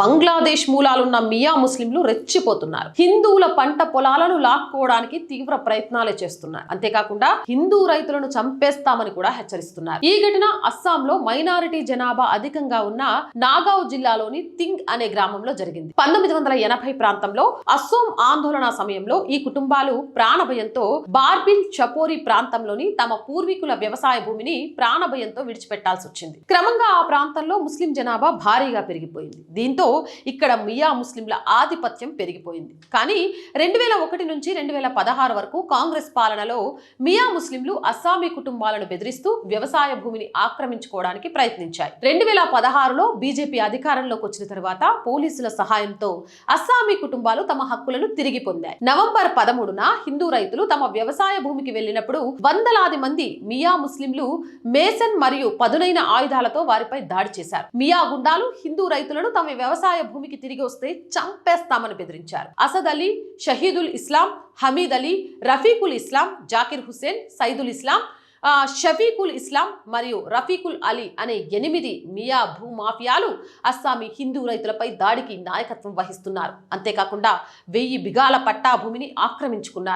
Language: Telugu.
బంగ్లాదేశ్ మూలాలున్న మియా ముస్లింలు రెచ్చిపోతున్నారు. హిందువుల పంట పొలాలను లాక్కోవడానికి తీవ్ర ప్రయత్నాలే చేస్తున్నారు. అంతేకాకుండా హిందూ రైతులను చంపేస్తామని కూడా హెచ్చరిస్తున్నారు. ఈ ఘటన అస్సాంలో మైనారిటీ జనాభా అధికంగా ఉన్న నాగావ్ జిల్లాలోని థింగ్ అనే గ్రామంలో జరిగింది. పంతొమ్మిది వందల ఎనభై ప్రాంతంలో అస్సోం ఆందోళన సమయంలో ఈ కుటుంబాలు ప్రాణభయంతో బార్బిల్ చపోరి ప్రాంతంలోని తమ పూర్వీకుల వ్యవసాయ భూమిని ప్రాణభయంతో విడిచిపెట్టాల్సి వచ్చింది క్రమంగా ఆ ప్రాంతంలో ముస్లిం జనాభా భారీగా పెరిగిపోయింది. దీంతో ఇక్కడ మియా ముస్లింల ఆధిపత్యం పెరిగిపోయింది. కానీ రెండు వేల ఒకటి నుంచి రెండు వేల పదహారు వరకు కాంగ్రెస్ పాలనలో మియా ముస్లింలు అస్సామీ కుటుంబాలను బెదిరిస్తూ వ్యవసాయ భూమిని ఆక్రమించుకోవడానికి ప్రయత్నించాయి. రెండు వేల పదహారులో బీజేపీ అధికారంలోకి వచ్చిన తర్వాత పోలీసుల సహాయంతో అస్సామీ కుటుంబాలు తమ హక్కులను తిరిగి పొందాయి. నవంబర్ పదమూడున హిందూ రైతులు తమ వ్యవసాయ భూమికి వెళ్ళినప్పుడు వందలాది మంది మియా ముస్లింలు మేసన్ మరియు పదునైన ఆయుధాలతో వారిపై దాడి చేశారు. మియా గుండాలు హిందూ రైతులను తమ వ్యవసాయ వ్యవసాయ భూమికి తిరిగి వస్తే చంపేస్తామని బెదిరించారు. అసద్ అలీ షహీదుల్ ఇస్లాం హమీద్ అలీ రఫీకుల్ ఇస్లాం జాకిర్ హుసేన్ సైదుల్ ఇస్లాం షఫీకుల్ ఇస్లాం మరియు రఫీకుల్ అలీ అనే ఎనిమిది మియా భూమాఫియాలు అస్సామీ హిందూ రైతులపై దాడికి నాయకత్వం వహిస్తున్నారు. అంతేకాకుండా వెయ్యి బిగాల పట్టా భూమిని ఆక్రమించుకున్నారు.